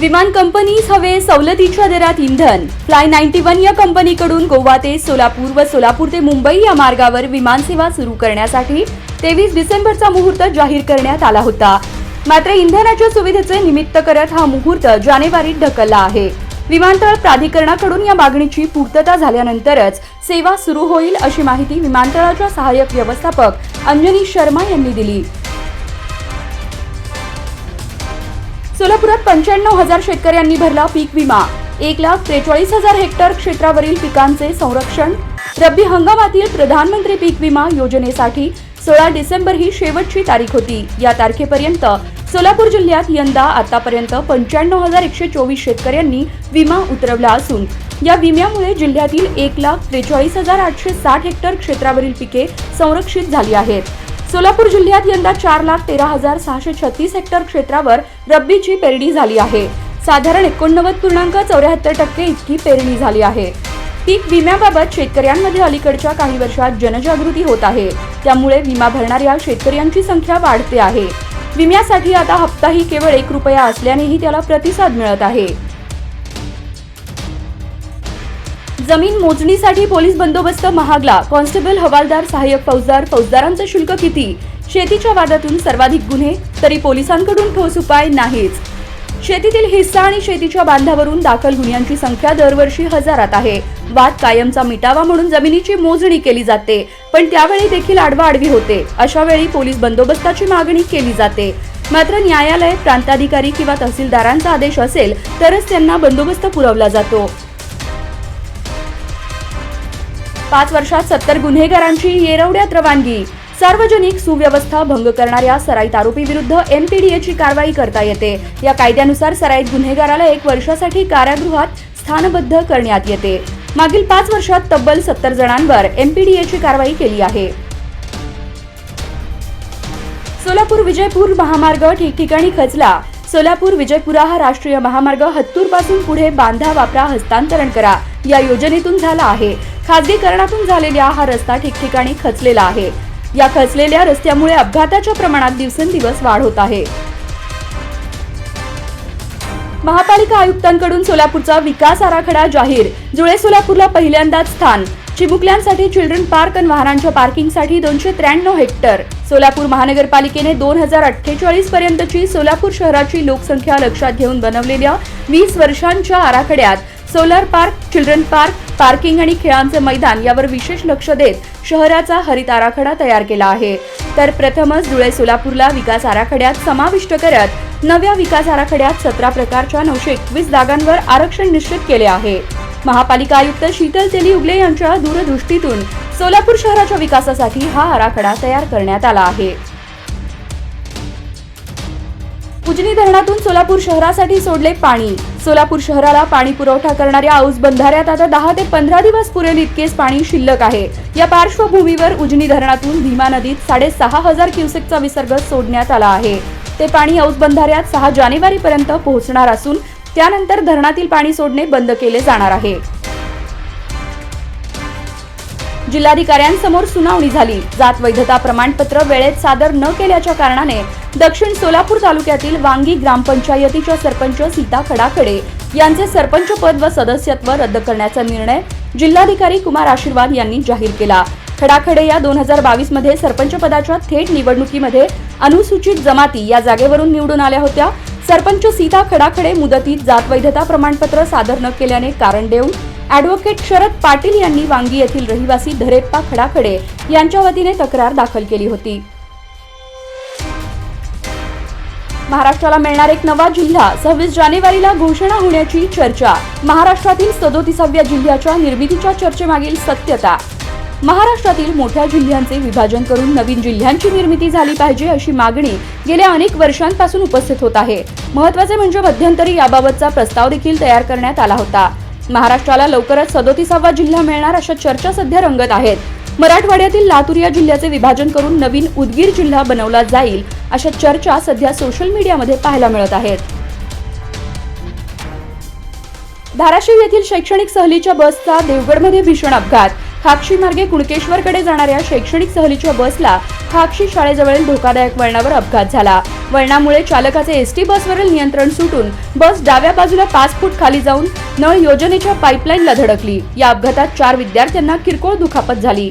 विमान कंपनीज हवे सवलतीच्या दरात इंधन. फ्लाय नाईन्टी वन या कंपनीकडून गोवा ते सोलापूर व सोलापूर ते मुंबई या मार्गावर विमान सेवा सुरू करण्यासाठी तेवीस डिसेंबरचा मुहूर्त जाहीर करण्यात आला होता. मात्र इंधनाच्या सुविधेचे निमित्त करत हा मुहूर्त जानेवारीत ढकलला आहे. विमानतळ प्राधिकरणाकडून या मागणीची पूर्तता झाल्यानंतरच सेवा सुरू होईल अशी माहिती विमानतळाच्या सहाय्यक व्यवस्थापक अंजनी शर्मा यांनी दिली. सोलापुरात पंच्याण्णव हजार शेतकऱ्यांनी भरला पीक विमा. एक लाख त्रेचाळीस हजार हेक्टर क्षेत्रावरील पिकांचे संरक्षण. रब्बी हंगामातील प्रधानमंत्री पीक विमा योजनेसाठी सोळा डिसेंबर ही शेवटची तारीख होती. या तारखेपर्यंत सोलापूर जिल्ह्यात यंदा आतापर्यंत पंच्याण्णव हजार एकशे चोवीस शेतकऱ्यांनी विमा उतरवला असून या विम्यामुळे जिल्ह्यातील एक लाख त्रेचाळीस हजार आठशे साठ हेक्टर क्षेत्रावरील पिके संरक्षित झाली आहेत. सोलापूर जिल्ह्यात यंदा चार लाख तेरा हजार सहाशे छत्तीस हेक्टर क्षेत्रावर रब्बीची पेरणी झाली आहे. साधारण एकोणनव्वद पूर्णांक चौऱ्याहत्तर टक्के इतकी पेरणी झाली आहे. पीक विम्याबाबत शेतकऱ्यांमध्ये अलीकडच्या काही वर्षात जनजागृती होत आहे. त्यामुळे विमा भरणाऱ्या शेतकऱ्यांची संख्या वाढते आहे. विम्यासाठी आता हप्ताही केवळ एक रुपया असल्यानेही त्याला प्रतिसाद मिळत आहे. जमीन मोजणीसाठी पोलीस बंदोबस्त महागला. कॉन्स्टेबल हवालदार सहाय्यक फौजदार फौजदारांचं शुल्क किती? शेतीच्या वादातून सर्वाधिक गुन्हे तरी पोलिसांकडून ठोस उपाय नाहीच. शेतीतील हिस्सा आणि शेतीच्या बांधावरून दाखल गुन्ह्यांची संख्या दरवर्षी हजारात आहे. वाद कायमचा मिटावा म्हणून जमिनीची मोजणी केली जाते पण त्यावेळी देखील आडवाआडवी होते. अशा वेळी पोलीस बंदोबस्ताची मागणी केली जाते. मात्र न्यायालय प्रांताधिकारी किंवा तहसीलदारांचा आदेश असेल तरच त्यांना बंदोबस्त पुरवला जातो. पाच वर्षात सत्तर गुन्हेगारांची येरवड्यात रवानगी. सार्वजनिक सुव्यवस्था भंग करणाऱ्या सराईत आरोपी विरुद्ध एमपीडीएची कारवाई करता येते. या कायद्यानुसार सराईत गुन्हेगाराला एक वर्षासाठी कारागृहात स्थानबद्ध करण्यात येते. मागील पाच वर्षात तब्बल सत्तर जणांवर एमपीडीएची कारवाई केली आहे. सोलापूर विजयपूर महामार्ग ठिकठिकाणी खचला. सोलापूर विजयपुरा हा राष्ट्रीय महामार्ग हत्तूरपासून पुढे बांधा वापरा हस्तांतरण करा. या योजनेतून झाला आहे. खासगीकरणातून झालेल्या हा रस्ता ठिकठिकाणी खचलेला आहे. या खचलेल्या रस्त्यामुळे अपघाताच्या प्रमाणात दिवसेंदिवस वाढ होत आहे. महापालिका आयुक्तांकडून सोलापूरचा विकास आराखडा जाहीर. जुळे सोलापूरला पहिल्यांदाच स्थान. चिमुकल्यांसाठी चिल्ड्रन पार्क आणि वाहनांच्या पार्किंगसाठी दोनशे त्र्याण्णव हेक्टर. सोलापूर महानगरपालिकेने दोन हजार अठ्ठेचाळीस पर्यंतची सोलापूर शहराची लोकसंख्या लक्षात घेऊन बनवलेल्या वीस वर्षांच्या आराखड्यात solar park children park parking आणि खेळांचे मैदान यावर विशेष लक्ष देत शहराचा हरित आराखडा तयार केला आहे. तर प्रथमच धुळे सोलापूरला विकास आराखड्यात समाविष्ट करत नव्या विकास आराखड्यात सतरा प्रकारच्या नऊशे एकवीस जागांवर आरक्षण निश्चित केले आहे. महापालिका आयुक्त शीतल तेली उगले यांच्या दूरदृष्टीतून सोलापूर शहराच्या विकासासाठी हा आराखडा तयार करण्यात आला आहे. उजनी धरणातून सोलापूर शहरासाठी सोडले पाणी. सोलापूर शहराला पाणी पुरवठा करणाऱ्या औस बंधाऱ्यात आता दहा ते पंधरा दिवस पुरेल इतकेच पाणी शिल्लक आहे. या पार्श्वभूमीवर उजनी धरणातून भीमा नदीत साडेसहा हजार क्युसेकचा विसर्ग सोडण्यात आला आहे. ते पाणी औस बंधाऱ्यात सहा जानेवारी पर्यंत पोहोचणार असून त्यानंतर धरणातील पाणी सोडणे बंद केले जाणार आहे. जिल्हाधिकाऱ्यांसमोर सुनावणी झाली. जात वैधता प्रमाणपत्र वेळेत सादर न केल्याच्या कारणाने दक्षिण सोलापूर तालुक्यातील वांगी ग्रामपंचायतीच्या सरपंच सीता खडाखडे यांचे सरपंच पद व सदस्यत्व रद्द करण्याचा निर्णय जिल्हाधिकारी कुमार आशीर्वाद यांनी जाहीर केला. खडाखडे या दोन हजार बावीसमध्ये सरपंच पदाच्या थेट निवडणुकीमध्ये अनुसूचित जमाती या जागेवरून निवडून आल्या होत्या. सरपंच सीता खडाखडे मुदतीत जात वैधता प्रमाणपत्र सादर न केल्याने कारण देऊन ॲडव्होकेट शरद पाटील यांनी वांगी येथील रहिवासी धरेप्पा खडाखडे यांच्या वतीने तक्रार दाखल केली होती. महाराष्ट्राला मिळणार एक नवा जिल्हा सव्वीस जानेवारीला घोषणा होण्याची चर्चा. महाराष्ट्रातील सदोतीसाव्या जिल्ह्याच्या निर्मितीच्या चर्चेमागील सत्यता. महाराष्ट्रातील मोठ्या जिल्ह्यांचे विभाजन करून नवीन जिल्ह्यांची निर्मिती झाली पाहिजे अशी मागणी गेल्या अनेक वर्षांपासून उपस्थित होत आहे. महत्त्वाचे म्हणजे मध्यंतरी याबाबतचा प्रस्ताव देखील तयार करण्यात आला होता. महाराष्ट्राला लवकरच सदोतीसावा जिल्हा मिळणार अशा चर्चा सध्या रंगत आहेत. मराठवाड्यातील लातूर या जिल्ह्याचे विभाजन करून नवीन उदगीर जिल्हा बनवला जाईल अशा चर्चा सध्या सोशल मीडियामध्ये पाहायला मिळत आहेत. धाराशिव येथील शैक्षणिक सहलीच्या बसचा देवगडमध्ये भीषण अपघात. खाक्षी मार्गे कुणकेश्वरकडे जाणाऱ्या शैक्षणिक सहलीच्या बसला खाक्षी शाळेजवळील धोकादायक वळणावर अपघात झाला. वळणामुळे चालकाचे एसटी बसवरील नियंत्रण सुटून बस डाव्या बाजूला पाच फूट खाली जाऊन नळ योजनेच्या पाईपलाईनला धडकली. या अपघातात चार विद्यार्थ्यांना किरकोळ दुखापत झाली.